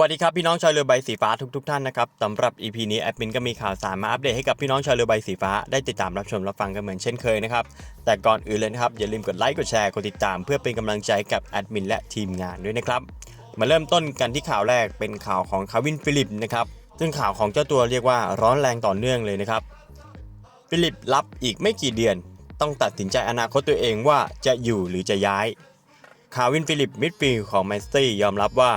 วัสดีครับพี่น้องชาวเรือใบสีฟ้าทุกทท่านนะครับสำหรับ EP นี้แอดมินก็มีข่าวสารมาอัปเดตให้กับพี่น้องชาวเรือใบสีฟ้าได้ติดตามรับชมรับฟังกันเหมือนเช่นเคยนะครับแต่ก่อนอื่นเลยนะครับอย่าลืมกดไลค์กดแชร์กดติดตามเพื่อเป็นกำลังใจกับแอดมินและทีมงานด้วยนะครับมาเริ่มต้นกันที่ข่าวแรกเป็นข่าวของคาวินฟิลิปนะครับซึ่งข่าวของเจ้าตัวเรียกว่าร้อนแรงต่อเนื่องเลยนะครับฟิลิปรับอีกไม่กี่เดือน ต้องตัดสินใจอนาคตตัวเองว่าจะอยู่หรือจะย้ายคาวินฟิลิปมิดฟิลด์ของแมนซิตี้ยอมรับว่า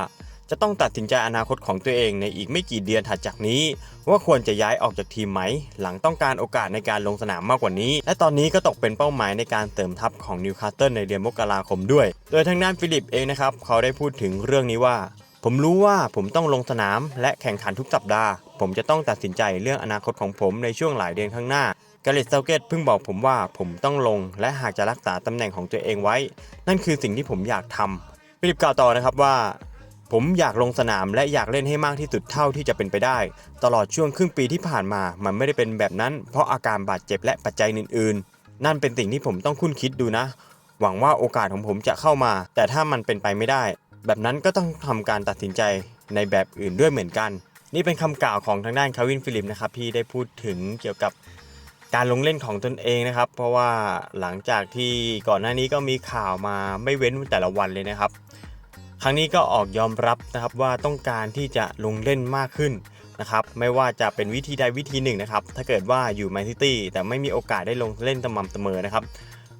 จะต้องตัดสินใจอนาคตของตัวเองในอีกไม่กี่เดือนถัดจากนี้ ว่าควรจะย้ายออกจากทีมไหม หลังต้องการโอกาสในการลงสนามมากกว่านี้ และตอนนี้ก็ตกเป็นเป้าหมายในการเติมทัพของนิวคาสเซิลในเดือนมกราคมด้วย โดยทางด้านฟิลิปเองนะครับ เขาได้พูดถึงเรื่องนี้ว่า ผมรู้ว่าผมต้องลงสนามและแข่งขันทุกสัปดาห์ ผมจะต้องตัดสินใจเรื่องอนาคตของผมในช่วงหลายเดือนข้างหน้ากาเลตเซาเกตเพิ่งบอกผมว่าผมต้องลง และหากจะรักษาตำแหน่งของตัวเองไว้ นั่นคือสิ่งที่ผมอยากทำฟิลิปกล่าวต่อนะครับว่า ผมอยากลงสนามและอยากเล่นให้มากที่สุดเท่าที่จะเป็นไปได้ ตลอดช่วงครึ่งปีที่ผ่านมา มันไม่ได้เป็นแบบนั้น เพราะอาการบาดเจ็บและปัจจัยอื่น ๆ นั่นเป็นสิ่งที่ผมต้องคุ้นคิดดูนะ หวังว่าโอกาสของผมจะเข้ามา แต่ถ้ามันเป็นไปไม่ได้ แบบนั้นก็ต้องทำการตัดสินใจในแบบอื่นด้วยเหมือนกัน นี่เป็นคำกล่าวของทางด้านคาวินฟิลิปนะครับที่ได้พูดถึงเกี่ยวกับการลงเล่นของตนเองนะครับ เพราะว่าหลังจากที่ก่อนหน้านี้ก็มีข่าวมาไม่เว้นแต่ละวันเลยนะครับ ครั้งนี้ก็ออกยอมรับนะครับว่าต้องการที่จะลงเล่นมากขึ้นนะครับไม่ว่าจะเป็นวิธีใดวิธีหนึ่งนะครับถ้าเกิดว่าอยู่แมนซิตี้แต่ไม่มีโอกาสได้ลงเล่นสม่ำเสมอนะครับ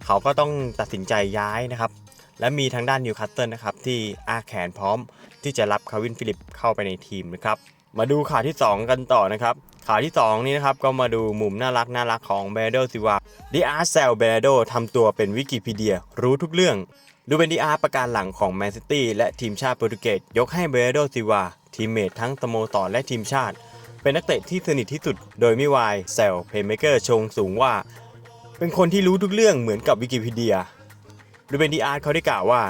เขาก็ต้องตัดสินใจย้ายนะครับและมีทางด้านนิวคาสเซิลนะครับที่อาแขนพร้อม ที่จะรับคาวินฟิลิปเข้าไปในทีมนะครับมาดูข่าวที่ 2 กันต่อนะครับข่าวที่ 2 นี้นะครับก็มาดูมุมน่ารักน่ารักของเบเดโดซิวาดิอาร์เซลเบเดโดทำตัวเป็นวิกิพีเดียรู้ทุกเรื่อง ดูเป็นดีอาร์ประการหลังของแมนซิตี้และทีมชาติโปรตุเกสยกให้เบรโดซิวา ทีมเมททั้งสโมสรและทีมชาติ เป็นนักเตะที่สนิทที่สุด โดยไม่วายเซลเพย์เมเกอร์ชงสูงว่า เป็นคนที่รู้ทุกเรื่องเหมือนกับวิกิพีเดียดูเป็นดีอาร์เขาได้กล่าวว่า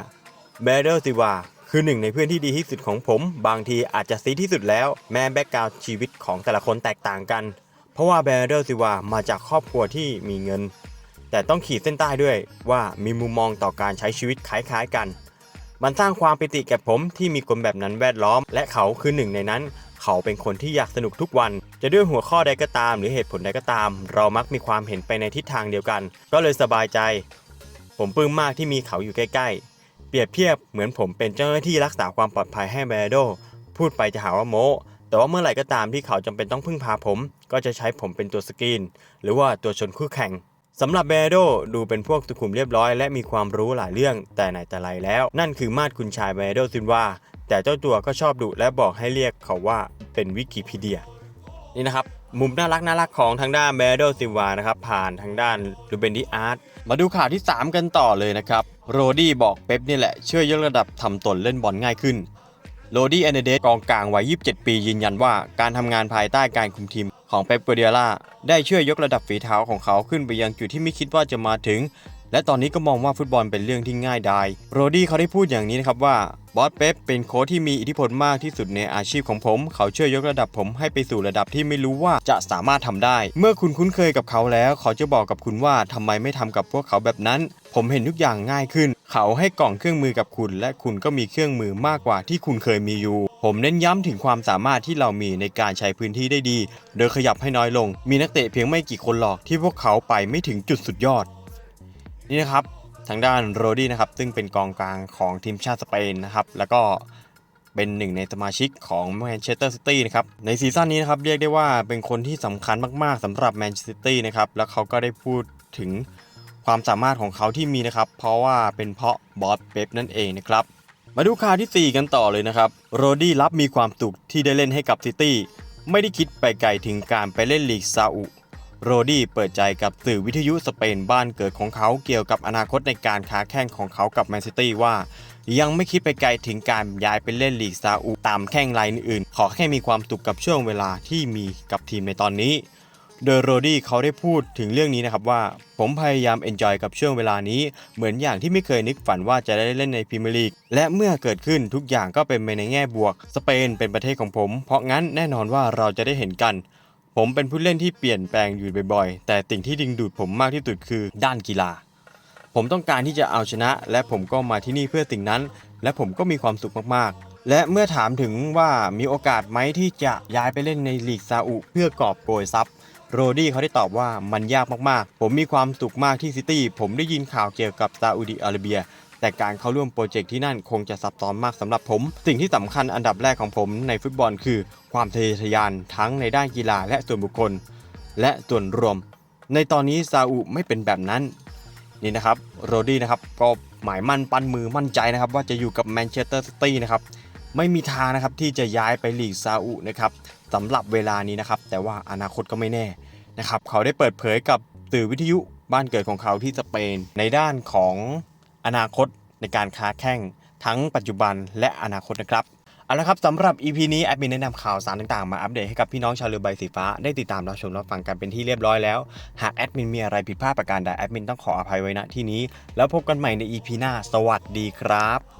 เบรโดซิวาคือหนึ่งในเพื่อนที่ดีที่สุดของผม บางทีอาจจะซีที่สุดแล้ว แม้แบ็กกราวชีวิตของแต่ละคนแตกต่างกัน เพราะว่าเบรโดซิวามาจากครอบครัวที่มีเงิน แต่ต้องขีดเส้นใต้ด้วยว่ามีมุมมองต่อการใช้ชีวิตคล้ายๆกัน มันสร้างความปิติแก่ผมที่มีคนแบบนั้นแวดล้อม และเขาคือหนึ่งในนั้น เขาเป็นคนที่อยากสนุกทุกวัน จะด้วยหัวข้อใดก็ตาม หรือเหตุผลใดก็ตาม เรามักมีความเห็นไปในทิศทางเดียวกัน ก็เลยสบายใจ ผมปลื้มมากที่มีเขาอยู่ใกล้ๆ เปรียบเทียบเหมือนผมเป็นเจ้าหน้าที่รักษาความปลอดภัยให้เบโด พูดไปจะหาว่าโมแต่ว่าเมื่อไหร่ก็ตามที่เขาจำเป็นต้องพึ่งพาผม ก็จะใช้ผมเป็นตัวสกรีน หรือว่าตัวชนคู่แข่ง สำหรับเบโดดูเป็นพวกสุขุมเรียบร้อย และมีความรู้หลายเรื่องแต่ไหนแต่ไรแล้ว นั่นคือมาดคุณชายเบโดซินวาแต่เจ้าตัวก็ชอบดุและบอกให้เรียกเขาว่าเป็นวิกิพีเดีย นี่นะครับ มุมน่ารักน่ารักของทางด้านเบโดซินวานะครับ ผ่านทางด้านลูเบนดิอาร์ตมาดูข่าวที่ 3 กันต่อเลยนะครับ โรดี้บอกเป๊ปนี่แหละช่วยยกระดับทำตนเล่นบอลง่ายขึ้น โรดี้แอนเดสกองกลางวัย 27 ปียืนยันว่าการทำงานภายใต้การคุมทีมของเป๊ปเกวาร์ดิโอลาได้ช่วยยกระดับฝีเท้าของเขาขึ้นไปยังจุดที่ไม่คิดว่าจะมาถึง และตอนนี้ก็มองว่าฟุตบอลเป็นเรื่องที่ง่ายดายโรดี้เขาได้พูดอย่างนี้นะครับว่าบอสเป๊ปเป็นโค้ชที่มีอิทธิพลมากที่สุดในอาชีพของผม เขาช่วยยกระดับผมให้ไปสู่ระดับที่ไม่รู้ว่าจะสามารถทำได้ เมื่อคุณคุ้นเคยกับเขาแล้ว เขาจะบอกกับคุณว่าทำไมไม่ทำกับพวกเขาแบบนั้น ผมเห็นทุกอย่างง่ายขึ้น เขาให้กล่องเครื่องมือกับคุณ และคุณก็มีเครื่องมือมากกว่าที่คุณเคยมีอยู่ ผมเน้นย้ำถึงความสามารถที่เรามีในการใช้พื้นที่ได้ดี โดยขยับให้น้อยลง มีนักเตะเพียงไม่กี่คนหรอกที่พวกเขาไปไม่ถึงจุดสุดยอด นี่นะครับทางด้านโรดี้นะครับ ซึ่งเป็นกองกลางของทีมชาติสเปนนะครับ แล้วก็เป็นหนึ่งในสมาชิกของแมนเชสเตอร์ซิตี้นะครับ ในซีซั่นนี้นะครับเรียกได้ว่าเป็นคนที่สำคัญมากๆสำหรับแมนเชสเตอร์ซิตี้นะครับ แล้วเขาก็ได้พูดถึง ความสามารถของเขาที่มีนะครับ เพราะว่าเป็นเพราะบอสเป๊ปนั่นเองนะครับ มาดูข่าวทีสี่ 4 กันต่อเลยนะครับโรดี้รับมีความสุขที่ได้เล่นให้กับซิตี้ไม่ได้คิดไปไกลถึงการไปเล่นลีกซาอุโรดี้เปิดใจกับสื่อวิทยุสเปนบ้านเกิดของเขาเกี่ยวกับอนาคตในการค้าแข่งของเขากับแมนซิตี้ว่า ยังไม่คิดไปไกลถึงการย้ายไปเล่นลีกซาอุตามแข่งรายอื่นๆขอแค่มีความสุขกับช่วงเวลาที่มีกับทีมในตอนนี้ โดยโรดี้เขาได้พูดถึงเรื่องนี้นะครับว่า ผมพยายามเอนจอยกับช่วงเวลานี้ เหมือนอย่างที่ไม่เคยนึกฝันว่าจะได้เล่นในพรีเมียร์ลีกและเมื่อเกิดขึ้นทุกอย่างก็เป็นไปในแง่บวก สเปนเป็นประเทศของผม เพราะงั้นแน่นอนว่าเราจะได้เห็นกัน ผมเป็นผู้เล่นที่เปลี่ยนแปลงอยู่บ่อยๆ แต่สิ่งที่ดึงดูดผมมากที่สุดคือด้านกีฬา ผมต้องการที่จะเอาชนะ และผมก็มาที่นี่เพื่อสิ่งนั้น และผมก็มีความสุขมากๆและเมื่อถามถึงว่ามีโอกาสไหมที่จะย้ายไปเล่นในลีกซาอุเพื่อกอบโกยทรัพย์ โรดี้เขาได้ตอบว่ามันยากมากๆ ผมมีความสุขมากที่ซิตี้ ผมได้ยินข่าวเกี่ยวกับซาอุดิอาระเบีย แต่การเข้าร่วมโปรเจกต์ที่นั่นคงจะซับซ้อนมากสำหรับผม สิ่งที่สำคัญอันดับแรกของผมในฟุตบอลคือ ความทะเยอทะยานทั้งในด้านกีฬาและส่วนบุคคล และส่วนรวม ในตอนนี้ซาอุไม่เป็นแบบนั้น นี่นะครับโรดี้นะครับก็หมายมั่นปั้นมือมั่นใจนะครับว่าจะอยู่กับแมนเชสเตอร์ซิตี้นะครับ ไม่มีทางนะครับที่จะย้ายไปลีกซาอุนะครับสำหรับเวลานี้นะครับแต่ว่าอนาคตก็ไม่แน่นะครับเขาได้เปิดเผยกับสื่อวิทยุบ้านเกิดของเขาที่สเปน ในด้านของอนาคตในการค้าแข่งทั้งปัจจุบันและอนาคตนะครับเอาละครับสำหรับ EP นี้แอดมินแนะนำข่าวสารต่างๆ มาอัปเดตให้กับพี่น้องชาวเรือใบสีฟ้าได้ติดตามรับชมรับฟังกันเป็นที่เรียบร้อยแล้ว หากแอดมินมีอะไรผิดพลาดประการใดแอดมินต้องขออภัยไว้ณที่นี้ แล้วพบกันใหม่ใน EP หน้า สวัสดีครับ